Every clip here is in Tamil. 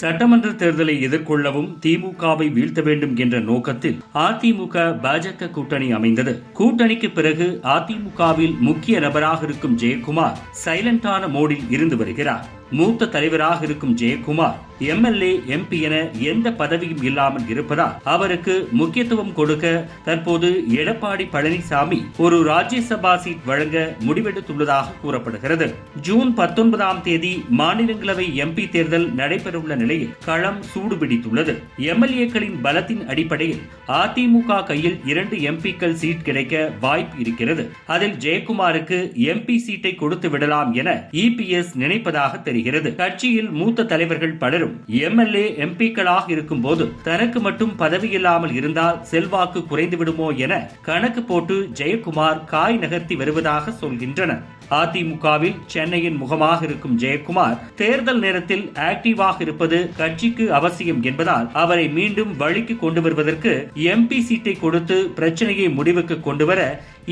சட்டமன்ற தேர்தலை எதிர்கொள்ளவும் திமுகவை வீழ்த்த வேண்டும் என்ற நோக்கத்தில் அதிமுக பாஜக கூட்டணி அமைந்தது. கூட்டணிக்கு பிறகு அதிமுகவில் முக்கிய நபராக இருக்கும் ஜெயக்குமார் சைலண்டான மோடில் இருந்து வருகிறார். மூத்த தலைவராக இருக்கும் ஜெயக்குமார் எம்எல்ஏ எம்பி என எந்த பதவியும் இல்லாமல் இருப்பதால் அவருக்கு முக்கியத்துவம் கொடுக்க தற்போது எடப்பாடி பழனிசாமி ஒரு ராஜ்யசபா சீட் வழங்க முடிவெடுத்துள்ளதாக கூறப்படுகிறது. ஜூன் பத்தொன்பதாம் தேதி மாநிலங்களவை எம்பி தேர்தல் நடைபெறவுள்ள நிலையில் களம் சூடுபிடித்துள்ளது. எம்எல்ஏக்களின் பலத்தின் அடிப்படையில் அதிமுக கையில் இரண்டு எம்பிக்கள் சீட் கிடைக்க வாய்ப்பு இருக்கிறது. அதில் ஜெயக்குமாருக்கு எம்பி சீட்டை கொடுத்து விடலாம் என இபிஎஸ் நினைப்பதாக வருகிறது. கட்சியில் மூத்த தலைவர்கள் பலரும் எம்எல்ஏ எம்பிக்களாக இருக்கும் போது தனக்கு மட்டும் பதவி இல்லாமல் இருந்தால் செல்வாக்கு குறைந்து விடுமோ என கணக்கு போட்டு ஜெயக்குமார் காய் நகர்த்தி வருவதாக சொல்கின்றனர். அதிமுகவில் சென்னையின் முகமாக இருக்கும் ஜெயக்குமார் தேர்தல் நேரத்தில் ஆக்டிவாக இருப்பது கட்சிக்கு அவசியம் என்பதால் அவரை மீண்டும் வழிக்கு கொண்டு வருவதற்கு எம்பி சீட்டை கொடுத்து பிரச்சனையை முடிவுக்கு கொண்டு வர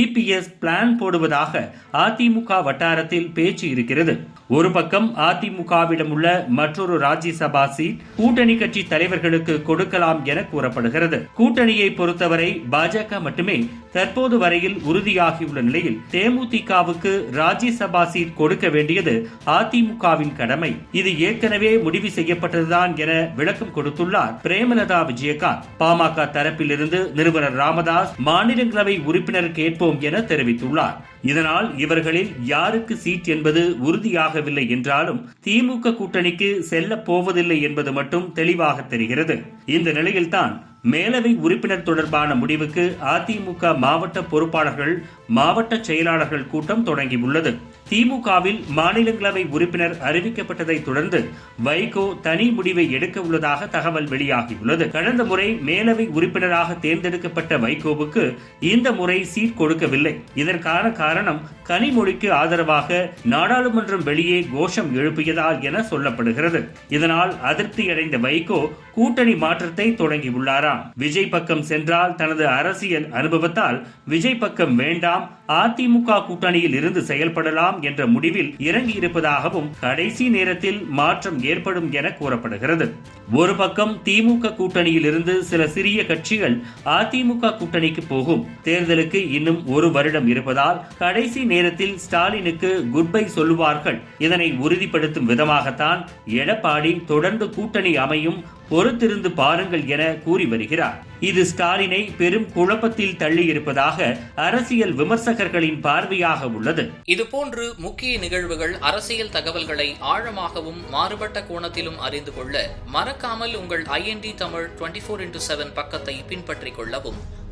இபிஎஸ் பிளான் போடுவதாக அதிமுக வட்டாரத்தில் பேச்சு இருக்கிறது. ஒரு பக்கம் அதிமுகவிடம் உள்ள மற்றொரு ராஜ்யசபா சீட் கூட்டணி கட்சி தலைவர்களுக்கு கொடுக்கலாம் என கூறப்படுகிறது. கூட்டணியை பொறுத்தவரை பாஜக மட்டுமே தற்போது வரையில் உறுதியாகியுள்ள நிலையில் தேமுதிகவுக்கு ராஜ்யசபா சீட் கொடுக்க வேண்டியது அதிமுகவின் கடமை. இது ஏற்கனவே முடிவு செய்யப்பட்டதுதான் என விளக்கம் கொடுத்துள்ளார் பிரேமலதா விஜயகாந்த். பாமக தரப்பிலிருந்து நிறுவனர் ராமதாஸ் மாநிலங்களவை உறுப்பினர் கேட்போம் என தெரிவித்துள்ளார். இதனால் இவர்களில் யாருக்கு சீட் என்பது உறுதியாகவில்லை என்றாலும் திமுக கூட்டணிக்கு செல்ல போவதில்லை என்பது மட்டும் தெளிவாக தெரிகிறது. இந்த நிலையில்தான் மேலவை உறுப்பினர் தொடர்பான முடிவுக்கு அதிமுக மாவட்ட பொறுப்பாளர்கள் மாவட்ட செயலாளர்கள் கூட்டம் தொடங்கியுள்ளது. திமுகவில் மாநிலங்களவை உறுப்பினர் அறிவிக்கப்பட்டதை தொடர்ந்து வைகோ தனி முடிவை எடுக்க உள்ளதாக தகவல் வெளியாகியுள்ளது. கடந்த முறை மேலவை உறுப்பினராக தேர்ந்தெடுக்கப்பட்ட வைகோவுக்கு இந்த முறை சீட் கொடுக்கவில்லை. இதற்கான காரணம் கனிமொழிக்கு ஆதரவாக நாடாளுமன்றம் வெளியே கோஷம் எழுப்பியதால் என சொல்லப்படுகிறது. இதனால் அதிருப்தியடைந்த வைகோ கூட்டணி மாற்றத்தை தொடங்கியுள்ளாராம் விஜய் பக்கம் சென்றால் தனது அரசியல் அனுபவத்தால் விஜய் பக்கம் வேண்டாம் அதிமுக கூட்டணியில் இருந்து செயல்படலாம் என்ற முடிவில் இறங்கியிருப்பதாகவும் கடைசி நேரத்தில் மாற்றம் ஏற்படும் என கூறப்படுகிறது. ஒரு பக்கம் திமுக கூட்டணியில் இருந்து சில சிறிய கட்சிகள் அதிமுக கூட்டணிக்கு போகும். தேர்தலுக்கு இன்னும் ஒரு வருடம் இருப்பதால் கடைசி நேரத்தில் ஸ்டாலினுக்கு குட் பை சொல்லுவார்கள். இதனை உறுதிப்படுத்தும் விதமாகத்தான் எடப்பாடி தொடர்ந்து கூட்டணி அமையும் பொறுத்திருந்து பாருங்கள் என கூறி வருகிறார். இது ஸ்டாலினை பெரும் குழப்பத்தில் தள்ளி இருப்பதாக அரசியல் விமர்சகர்களின் பார்வையாக உள்ளது. இதுபோன்று முக்கிய நிகழ்வுகள் அரசியல் தகவல்களை ஆழமாகவும் மாறுபட்ட கோணத்திலும் அறிந்து கொள்ள மறக்காமல் உங்கள் IND Tamil twenty four into seven பக்கத்தை பின்பற்றிக் கொள்ளவும்.